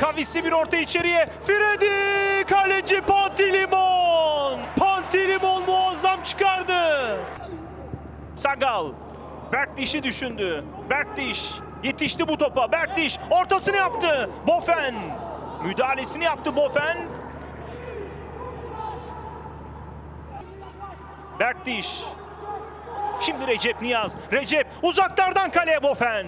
Kavisli bir orta içeriye. Freddy! Kaleci Pantilimon! Pantilimon muazzam çıkardı. Sagal. Berkdiş'i düşündü. Berkdiş yetişti bu topa. Berkdiş ortasını yaptı. Bofen. Müdahalesini yaptı Bofen. Berkdiş. Şimdi Recep Niyaz. Recep uzaklardan kaleye Bofen.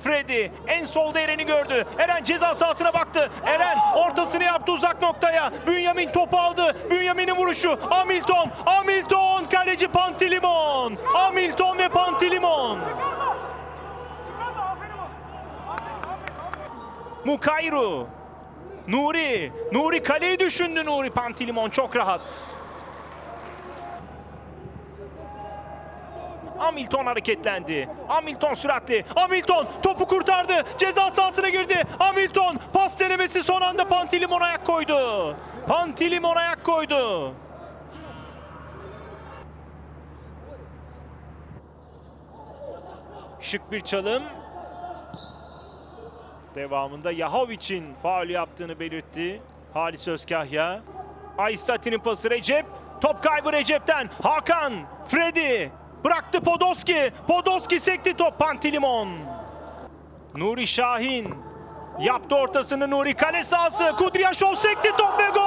Freddy en solda Eren'i gördü. Eren ceza sahasına baktı. Eren ortasını yaptı uzak noktaya. Bünyamin topu aldı. Bünyamin'in vuruşu. Hamilton. Hamilton. Kaleci Pantilimon. Hamilton ve Pantilimon. Mukayru. Nuri. Nuri kaleyi düşündü Nuri Pantilimon çok rahat. Hamilton hareketlendi. Hamilton süratli. Hamilton topu kurtardı. Ceza sahasına girdi. Hamilton pas denemesi son anda Pantilimon ayak koydu. Pantilimon ayak koydu. Şık bir çalım. Devamında Yahovic'in faul yaptığını belirtti. Halis Özkahya. Aysati'nin pası Recep. Top kaybı Recep'ten. Hakan. Freddy. Bıraktı Podolski. Podolski sekti top Pantilimon. Nuri Şahin. Yaptı ortasını Nuri. Kale sahası. Kudryashov sekti top ve gol.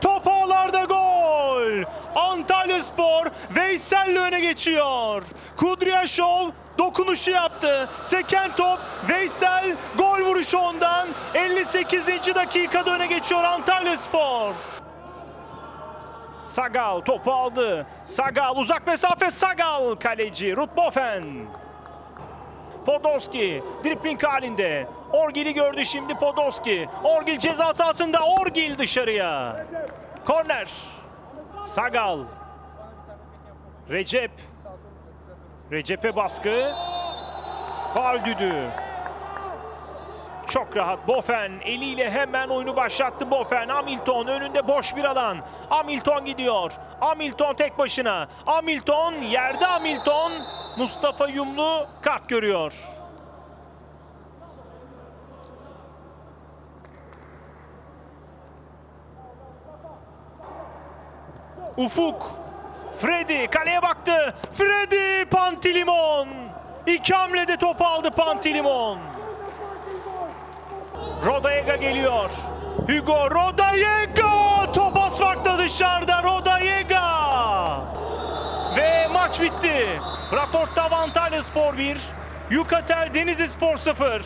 Top ağlarda gol. Antalya Spor Veysel'le öne geçiyor. Kudryashov dokunuşu yaptı. Seken top Veysel gol vuruşu ondan. 58. dakikada öne geçiyor Antalya Spor. Sagal topu aldı. Sagal uzak mesafe Sagal kaleci Rutbofen. Podolski dripling halinde. Orgil'i gördü şimdi Podolski. Orgil ceza sahasında Orgil dışarıya. Korner. Sagal. Recep. Recep'e baskı. Faul düdüğü. Çok rahat Bofen eliyle hemen oyunu başlattı Bofen. Hamilton önünde boş bir alan. Hamilton gidiyor. Hamilton tek başına. Hamilton yerde Hamilton. Mustafa Yumlu kart görüyor. Ufuk. Freddy kaleye baktı. Freddy Pantilimon. İki hamlede topu aldı Pantilimon. Rodayega geliyor. Hugo Rodayega! Top asfaltta dışarıda Rodayega! Ve maç bitti. Fraport'ta Antalya Spor 1, Yukatel Denizli Spor 0.